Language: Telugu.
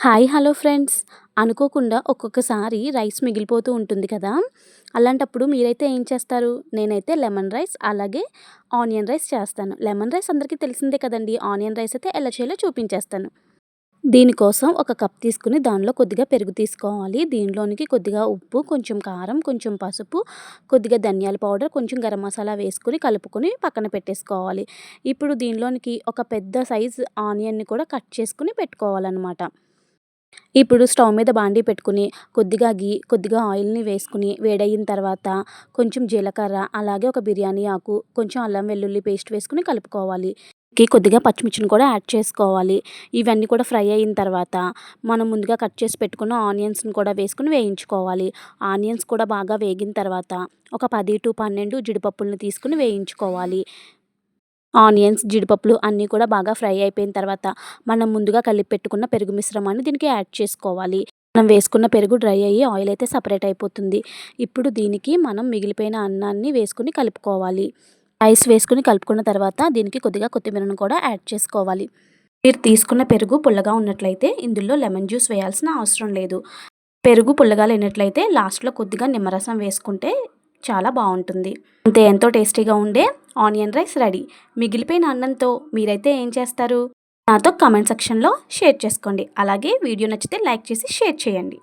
Hi hello friends. అనుకోకుండా ఒక్కొక్కసారి రైస్ మిగిలిపోతూ ఉంటుంది కదా. అలాంటప్పుడు మీరైతే ఏం చేస్తారు? నేనైతే లెమన్ రైస్ అలాగే ఆనియన్ రైస్ చేస్తాను. లెమన్ రైస్ అందరికీ తెలిసిందే కదండి. ఆనియన్ రైస్ అయితే ఎలా చేయాలో చూపించేస్తాను. దీనికోసం ఒక కప్ తీసుకుని దానిలో కొద్దిగా పెరుగు తీసుకోవాలి. దీనిలోనికి కొద్దిగా ఉప్పు కొంచెం కారం కొంచెం పసుపు కొద్దిగా ధనియాల పౌడర్ కొంచెం గరం మసాలా వేసుకుని కలుపుకొని పక్కన పెట్టేసుకోవాలి. ఇప్పుడు దీనిలోనికి ఒక పెద్ద సైజు ఆనియన్ని కూడా కట్ చేసుకుని పెట్టుకోవాలన్నమాట. ఇప్పుడు స్టవ్ మీద బాండీ పెట్టుకుని కొద్దిగా గీ కొద్దిగా ఆయిల్ని వేసుకుని వేడయిన తర్వాత కొంచెం జీలకర్ర అలాగే ఒక బిర్యానీ ఆకు కొంచెం అల్లం వెల్లుల్లి పేస్ట్ వేసుకుని కలుపుకోవాలి. కి కొద్దిగా పచ్చిమిర్చిని కూడా యాడ్ చేసుకోవాలి. ఇవన్నీ కూడా ఫ్రై అయిన తర్వాత మనం ముందుగా కట్ చేసి పెట్టుకున్న ఆనియన్స్ని కూడా వేసుకుని వేయించుకోవాలి. ఆనియన్స్ కూడా బాగా వేగిన తర్వాత ఒక పది టు పన్నెండు జీడిపప్పులను తీసుకుని వేయించుకోవాలి. ఆనియన్స్ జీడిపప్పులు అన్నీ కూడా బాగా ఫ్రై అయిపోయిన తర్వాత మనం ముందుగా కలిపి పెట్టుకున్న పెరుగు మిశ్రమాన్ని దీనికి యాడ్ చేసుకోవాలి. మనం వేసుకున్న పెరుగు డ్రై అయ్యి ఆయిల్ అయితే సపరేట్ అయిపోతుంది. ఇప్పుడు దీనికి మనం మిగిలిపోయిన అన్నాన్ని వేసుకుని కలుపుకోవాలి. రైస్ వేసుకుని కలుపుకున్న తర్వాత దీనికి కొద్దిగా కొత్తిమీరను కూడా యాడ్ చేసుకోవాలి. మీరు తీసుకున్న పెరుగు పుల్లగా ఉన్నట్లయితే ఇందులో లెమన్ జ్యూస్ వేయాల్సిన అవసరం లేదు. పెరుగు పుల్లగా లేనట్లయితే లాస్ట్లో కొద్దిగా నిమ్మరసం వేసుకుంటే చాలా బాగుంటుంది. అంతే ఎంతో టేస్టీగా ఉండే ఆనియన్ రైస్ రెడీ. మిగిలిపోయిన అన్నంతో మీరైతే ఏం చేస్తారు? నాతో కమెంట్ సెక్షన్లో షేర్ చేసుకోండి. అలాగే వీడియో నచ్చితే లైక్ చేసి షేర్ చేయండి.